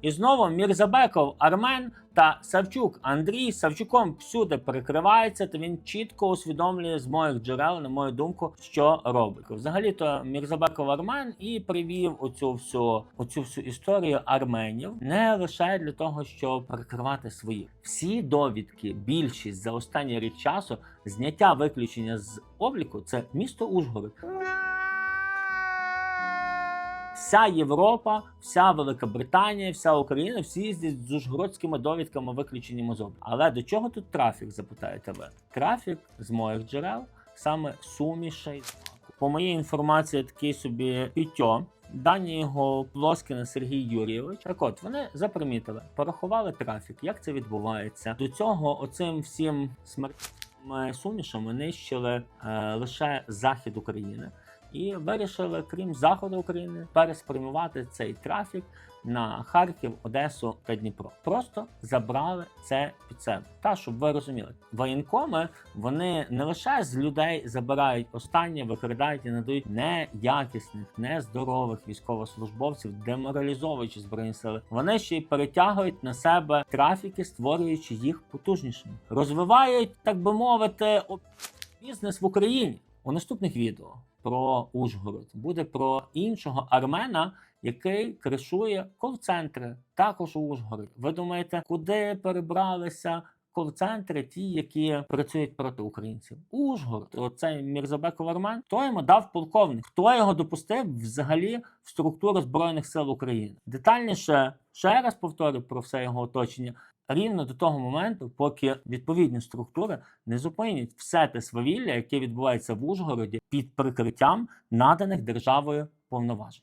І знову Мірзабеков Армен та Савчук Андрій Савчуком всюди перекривається, та він чітко усвідомлює з моїх джерел, на мою думку, що робить. Взагалі то Мірзабеков Армен і привів оцю всю оцю всю історію арменів не лише для того, щоб перекривати свої всі довідки, більшість за останній рік часу, зняття виключення з обліку це місто Ужгород. Вся Європа, вся Велика Британія, вся Україна, всі їздять з ужгородськими довідками виключеннями з обліку. Але до чого тут трафік, запитаєте ви? Трафік з моїх джерел саме сумішей. По моїй інформації, такий собі Пітьо. Дані його Плоскіна Сергій Юрійович. Так от вони запримітили, порахували трафік. Як це відбувається? До цього оцим всім смертними сумішами нищили е, лише захід України і вирішили, крім заходу України, переспрямувати цей трафік на Харків, Одесу та Дніпро. Просто забрали це під себе. Та щоб ви розуміли, воєнкоми вони не лише з людей забирають останнє, викрадають і надають неякісних, нездорових військовослужбовців, деморалізовуючи збройні сили. Вони ще й перетягують на себе трафіки, створюючи їх потужнішими, розвивають, так би мовити, бізнес в Україні. У наступних відео про Ужгород буде про іншого армена, який кришує кол-центри також у Ужгороді. Ви думаєте, куди перебралися кол-центри, ті, які працюють проти українців? Ужгород, оцей Мірзабеков Армен, хто йому дав полковник? Хто його допустив взагалі в структуру збройних сил України? Детальніше ще раз повторю про все його оточення. Рівно до того моменту, поки відповідні структури не зупинять все те свавілля, яке відбувається в Ужгороді під прикриттям наданих державою повноважень.